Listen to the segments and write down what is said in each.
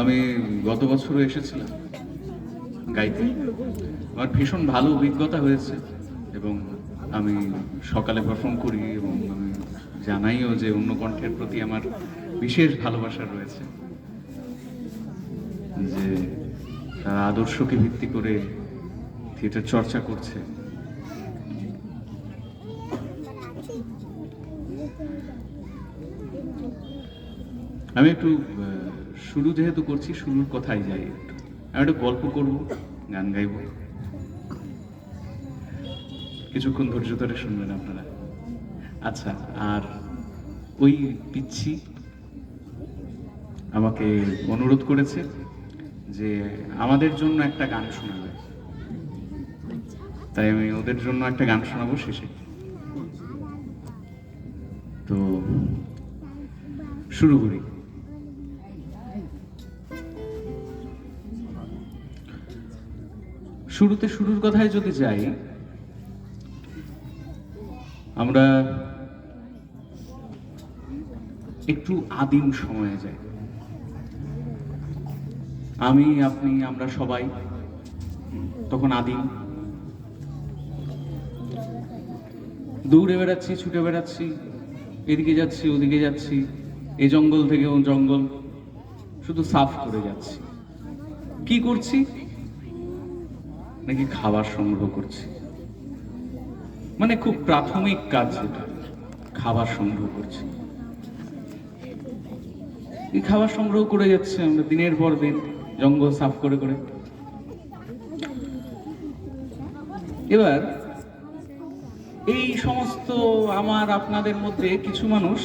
আমি গত বছরও এসেছিলাম গাইতে। আমার ভীষণ ভালো অভিজ্ঞতা হয়েছে এবং আমি সকালে পারফর্ম করি এবং আমি জানাইও যে অন্য কণ্ঠের প্রতি আমার বিশেষ ভালোবাসা রয়েছে। যে তারা আদর্শকে ভিত্তি করে থিয়েটার চর্চা করছে। আমি একটু শুরু যেহেতু করছি, শুরুর কথাই যাই আমি একটা গল্প করব, গান গাইব। কিছুক্ষণ ধৈর্য ধরে শুনবেন আপনারা। আচ্ছা আর ওই পিচ্ছি আমাকে অনুরোধ করেছে যে আমাদের জন্য একটা গান শোনাবে। তাই আমি ওদের জন্য একটা গান শোনাবো শেষে। তো শুরু করি। শুরুতে শুরুর কথায় যদি যাই, আমরা একটু আদিম সময়ে যাই। আমি, আপনি, আমরা সবাই তখন আদিম। দৌড়ে বেড়াচ্ছি, ছুটে বেড়াচ্ছি, এদিকে যাচ্ছি, ওদিকে যাচ্ছি, এ জঙ্গল থেকে ও জঙ্গল। শুধু সাফ করে যাচ্ছি। কি করছি? নাকি খাবার সংগ্রহ করছি। মানে খুব প্রাথমিক কাজ যেটা খাবার সংগ্রহ করছি। এই খাবার সংগ্রহ করে যাচ্ছে আমরা দিনের পর দিন, জঙ্গল সাফ করে করে। এবার, এই সমস্ত আমার, আপনাদের মধ্যে কিছু মানুষ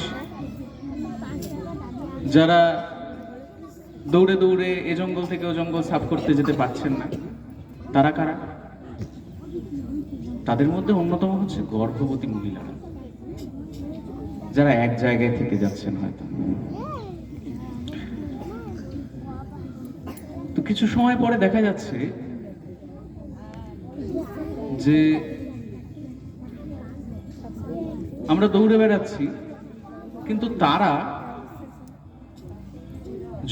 যারা দৌড়ে দৌড়ে এ জঙ্গল থেকে ও জঙ্গল সাফ করতে যেতে পারছেন না। তারা কারা? তাদের মধ্যে অন্যতম হচ্ছে গর্ভবতী মহিলারা যারা এক জায়গায় থেকে যাচ্ছেন হয়তো। তো কিছু সময় পরে দেখা যাচ্ছে যে আমরা দৌড়ে বেড়াচ্ছি, কিন্তু তারা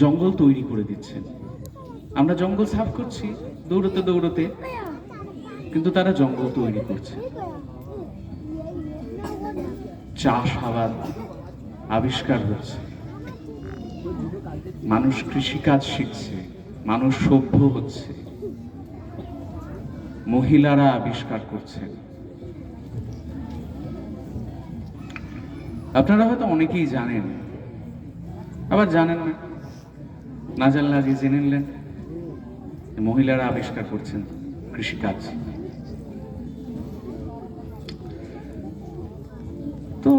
জঙ্গল তৈরি করে দিচ্ছেন। আমরা জঙ্গল সাফ করছি দৌড়তে দৌড়তে কিন্তু তারা জঙ্গল তৈরি করছে। চাষ চাষাবাদ আবিষ্কার হচ্ছে মানুষ কৃষিকাজ শিখছে, মানুষ সভ্য হচ্ছে। মহিলারা আবিষ্কার করছেন। আপনারা হয়তো অনেকেই জানেন, আবার জানেন না। না জানলে আজকে জেনে নিলেন। মহিলারা আবিষ্কার করছেন কৃষিকাজ। তো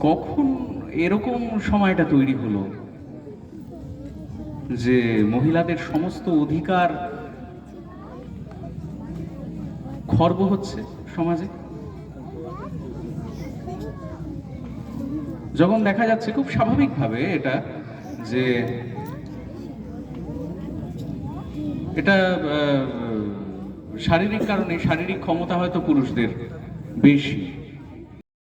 কখন এরকম সময়টা তৈরি হলো যে মহিলাদের সমস্ত অধিকার খর্ব হচ্ছে সমাজে? যখন দেখা যাচ্ছে খুব স্বাভাবিকভাবে এটা যে এটা শারীরিক কারণে শারীরিক ক্ষমতা হয়তো পুরুষদের বেশি।